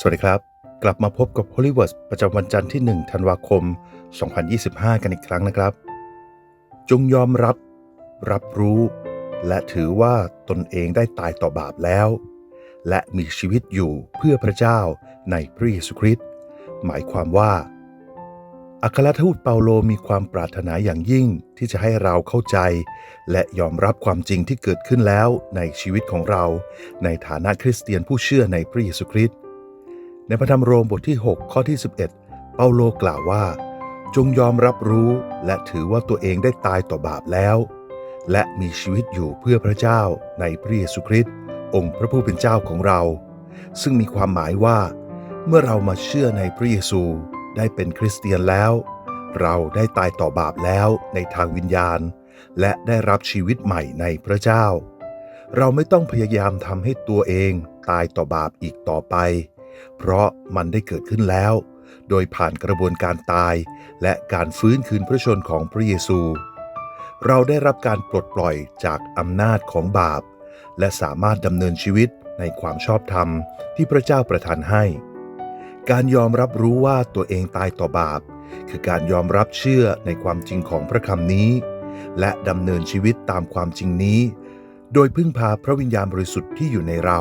สวัสดีครับ กลับมาพบกับ h o l y w o r d ประจำวันจันทร์ที่ 1 ธันวาคม 2025 กันอีกครั้งนะครับ จงยอมรับ รับรู้ และถือว่าตนเองได้ตายต่อบาปแล้ว และมีชีวิตอยู่เพื่อพระเจ้าในพระเยซูคริสต์หมายความว่า อัครทูตเปาโลมีความปรารถนาอย่างยิ่งที่จะให้เราเข้าใจ และยอมรับความจริงที่เกิดขึ้นแล้วในชีวิตของเรา ในฐานะคริสเตียนผู้เชื่อในพระเยซูคริสต์ ในพระธรรมโรมบทที่ 6 ข้อที่ 11 เปาโลกล่าวว่า จงยอมรับรู้และถือว่าตัวเองได้ตายต่อบาปแล้ว และมีชีวิตอยู่เพื่อพระเจ้าในพระเยซูคริสต์องค์พระผู้เป็นเจ้าของเรา ซึ่งมีความหมายว่า เมื่อเรามาเชื่อในพระเยซูได้เป็นคริสเตียนแล้ว เราได้ตายต่อบาปแล้วในทางวิญญาณ และได้รับชีวิตใหม่ในพระเจ้า เราไม่ต้องพยายามทำให้ตัวเองตายต่อบาปอีกต่อไป เพราะมันได้เกิดขึ้นแล้ว โดยผ่านกระบวนการตาย และการฟื้นคืนพระชนของพระเยซู เราได้รับการปลดปล่อยจากอำนาจของบาป และสามารถดำเนินชีวิตในความชอบธรรมที่พระเจ้าประทานให้ การยอมรับรู้ว่าตัวเองตายต่อบาป คือการยอมรับเชื่อในความจริงของพระคำนี้ และดำเนินชีวิตตามความจริงนี้ โดยพึ่งพาพระวิญญาณบริสุทธิ์ที่อยู่ในเรา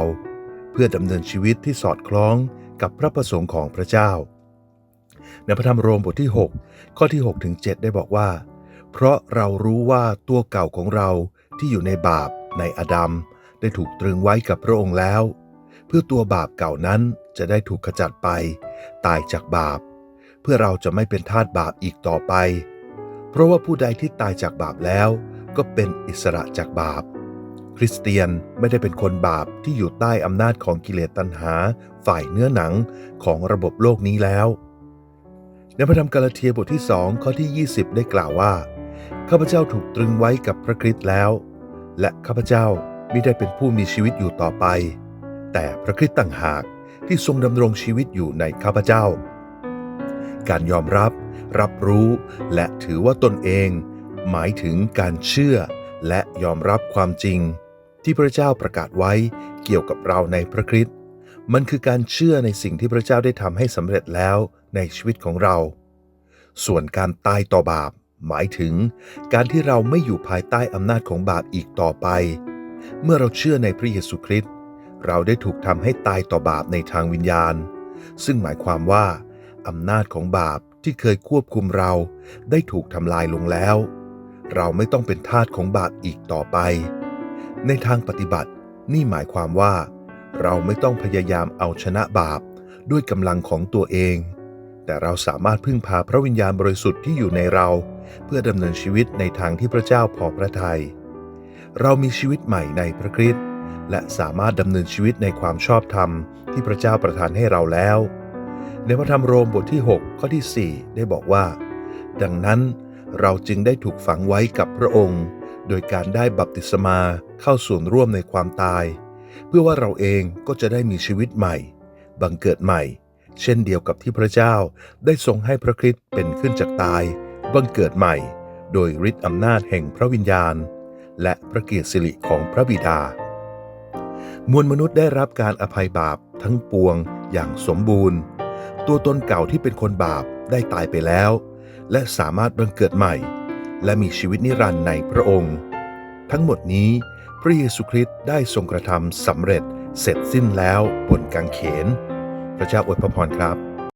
พื่อดำเนินชีวิตที่สอดคล้องกับพระประสงค์ของพระเจ้า ในพระธรรมโรมบทที่ 6 ข้อที่6ถึง7ได้บอกว่า เพราะเรารู้ว่าตัวเก่าของเราที่อยู่ในบาปในอดัมได้ถูกตรึงไว้กับพระองค์แล้ว เพื่อตัวบาปเก่านั้นจะได้ถูกขจัดไป ตายจากบาป เพื่อเราจะไม่เป็นทาสบาปอีกต่อไป เพราะว่าผู้ใดที่ตายจากบาปแล้ว ก็เป็นอิสระจากบาป คริสเตียนไม่ได้เป็นคนบาปที่อยู่ใต้อำนาจของกิเลสตัณหา ฝ่ายเนื้อหนังของระบบโลกนี้แล้ว ในพระธรรมกาลาเทียบทที่2ข้อที่ 20 ได้กล่าวว่า ข้าพเจ้าถูกตรึงไว้กับพระคริสต์แล้ว และข้าพเจ้าไม่ได้เป็นผู้มีชีวิตอยู่ต่อไป แต่พระคริสต์ต่างหากที่ทรงดำรงชีวิตอยู่ในข้าพเจ้า การยอมรับ รับรู้ และถือว่าตนเอง หมายถึงการเชื่อและยอมรับความจริง ที่พระเจ้าประกาศไว้เกี่ยวกับเราในพระคริสต์มันคือการเชื่อในสิ่งที่พระเจ้าได้ทำให้สำเร็จแล้วในชีวิตของเรา ส่วนการตายต่อบาป หมายถึง การที่เราไม่อยู่ภายใต้อำนาจของบาปอีกต่อไป เมื่อเราเชื่อในพระเยซูคริสต์เราได้ถูกทำให้ตายต่อบาปในทางวิญญาณ ซึ่งหมายความว่าอำนาจของบาปที่เคยควบคุมเราได้ถูกทำลายลงแล้ว เราไม่ต้องเป็นทาสของบาปอีกต่อไป ในทางปฏิบัติ นี่หมายความว่า เราไม่ต้องพยายามเอาชนะบาปด้วยกำลังของตัวเอง แต่เราสามารถพึ่งพาพระวิญญาณบริสุทธิ์ที่อยู่ในเรา เพื่อดำเนินชีวิตในทางที่พระเจ้าพอพระทยัยเรามีชีวิตใหม่ในพระคริสต์และสามารถดำเนินชีวิตในความชอบธรรมที่พระเจ้าประทานให้เราแล้ว ในพระธรรมโรมบทที่ 6 ข้อที่ 4 ได้บอกว่า ดังนั้นเราจึงได้ถูกฝังไว้กับพระองค์ โดยการได้บัพติศมาเข้าส่วนร่วมในความตาย เพื่อว่าเราเองก็จะได้มีชีวิตใหม่ บังเกิดใหม่ เช่นเดียวกับที่พระเจ้าได้ทรงให้พระคริสต์เป็นขึ้นจากตาย บังเกิดใหม่ โดยฤทธิอำนาจแห่งพระวิญญาณ และพระเกียรติสิริของพระบิดา มวลมนุษย์ได้รับการอภัยบาปทั้งปวงอย่างสมบูรณ์ ตัวตนเก่าที่เป็นคนบาปได้ตายไปแล้ว และสามารถบังเกิดใหม่ และมีชีวิตนิรันดร์ในพระองค์ ทั้งหมดนี้พระเยซูคริสต์ได้ทรงกระทำสำเร็จเสร็จสิ้นแล้วบนกางเขน พระเจ้าอวยพรครับ